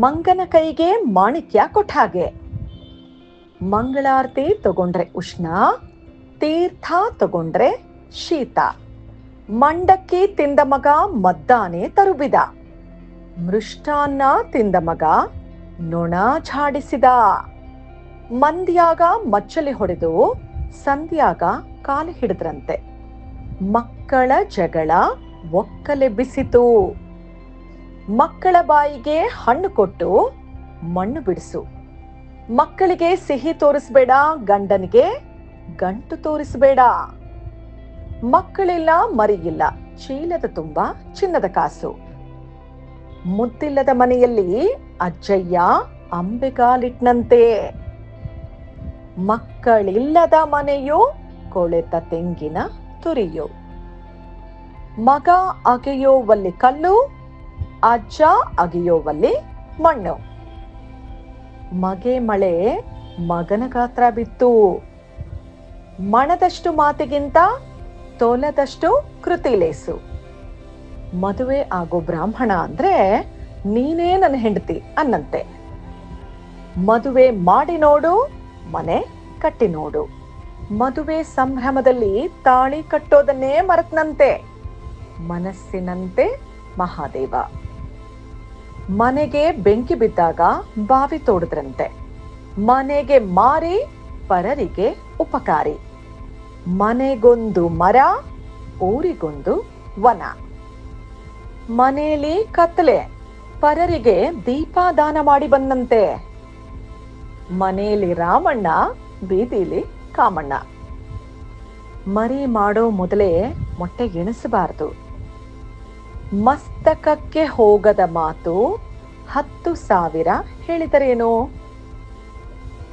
ಮಂಗನ ಕೈಗೆ ಮಾಣಿಕ್ಯ ಕೊಟ್ಟ ಹಾಗೆ. ಮಂಗಳಾರತಿ ತಗೊಂಡ್ರೆ ಉಷ್ಣ, ತೀರ್ಥ ತಗೊಂಡ್ರೆ ಶೀತ. ಮಂಡಕ್ಕಿ ತಿಂದ ಮಗ ಮದ್ದಾನೆ ತರುಬಿದ. ಮೃಷ್ಟಾನ್ನ ತಿಂದ ಮಗ ನೊಣ ಝಾಡಿಸಿದ. ಮಂದ್ಯಾಗ ಮಚ್ಚಲಿ ಹೊಡೆದು ಸಂಧ್ಯಾಗ ಕಾಲು ಹಿಡಿದ್ರಂತೆ. ಮಕ್ಕಳ ಜಗಳ ಒಕ್ಕಲೆ ಬಿಸಿತು. ಮಕ್ಕಳ ಬಾಯಿಗೆ ಹಣ್ಣು ಕೊಟ್ಟು ಮಣ್ಣು ಬಿಡಿಸು. ಮಕ್ಕಳಿಗೆ ಸಿಹಿ ತೋರಿಸ್ಬೇಡ, ಗಂಡನಿಗೆ ಗಂಟು ತೋರಿಸ್ಬೇಡ. ಮಕ್ಕಳಿಲ್ಲ, ಮರಿಯಿಲ್ಲ, ಚೀಲದ ತುಂಬ, ಚಿನ್ನದ ಕಾಸು. ಮುದ್ದಿಲ್ಲದ ಮನೆಯಲ್ಲಿ ಅಜ್ಜಯ್ಯ ಅಂಬೆಗಾಲಿಟ್ನಂತೆ. ಮಕ್ಕಳಿಲ್ಲದ ಮನೆಯು ಕೊಳೆತ ತೆಂಗಿನ ತುರಿಯು. ಮಗ ಅಗೆಯೋವಲ್ಲಿ ಕಲ್ಲು ಅಜ್ಜ ಅಗೆಯೋವಲ್ಲಿ ಮಣ್ಣು. ಮಗೆ ಮಳೆ ಮಗನ ಗಾತ್ರ ಬಿತ್ತು. ಮಣದಷ್ಟು ಮಾತಿಗಿಂತ ತೋಲದಷ್ಟು ಕೃತಿಲೇಸು ಮದುವೆ ಆಗೋ ಬ್ರಾಹ್ಮಣ ಅಂದ್ರೆ ನೀನೇ ನನ್ನ ಹೆಂಡತಿ ಅನ್ನಂತೆ. ಮದುವೆ ಮಾಡಿ ನೋಡು, ಮನೆ ಕಟ್ಟಿ ನೋಡು. ಮದುವೆ ಸಂಭ್ರಮದಲ್ಲಿ ತಾಳಿ ಕಟ್ಟೋದನ್ನೇ ಮರೆತನಂತೆ. ಮನಸ್ಸಿನಂತೆ ಮಹಾದೇವ. ಮನೆಗೆ ಬೆಂಕಿ ಬಿದ್ದಾಗ ಬಾವಿ ತೋಡಿದ್ರಂತೆ. ಮನೆಗೆ ಮಾರಿ, ಪರರಿಗೆ ಉಪಕಾರಿ. ಮನೆಗೊಂದು ಮರ, ಊರಿಗೊಂದು ವನ. ಮನೆಯಲ್ಲಿ ಕತ್ತಲೆ ಪರರಿಗೆ ದೀಪ ದಾನ ಮಾಡಿ ಬಂದಂತೆ. ಮನೆಯಲ್ಲಿ ರಾಮಣ್ಣ, ಬೀದಿಲಿ ಕಾಮಣ್ಣ. ಮರಿ ಮಾಡೋ ಮೊದಲೇ ಮೊಟ್ಟೆ ಎಣಿಸಬಾರದು. ಮಸ್ತಕಕ್ಕೆ ಹೋಗದ ಮಾತು ಹತ್ತು ಸಾವಿರ ಹೇಳಿದರೇನು?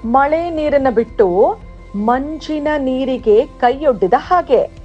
ಮಳೆ ನೀರನ್ನ ಬಿಟ್ಟು ಮಂಜಿನ ನೀರಿಗೆ ಕೈಯೊಡ್ಡಿದ ಹಾಗೆ.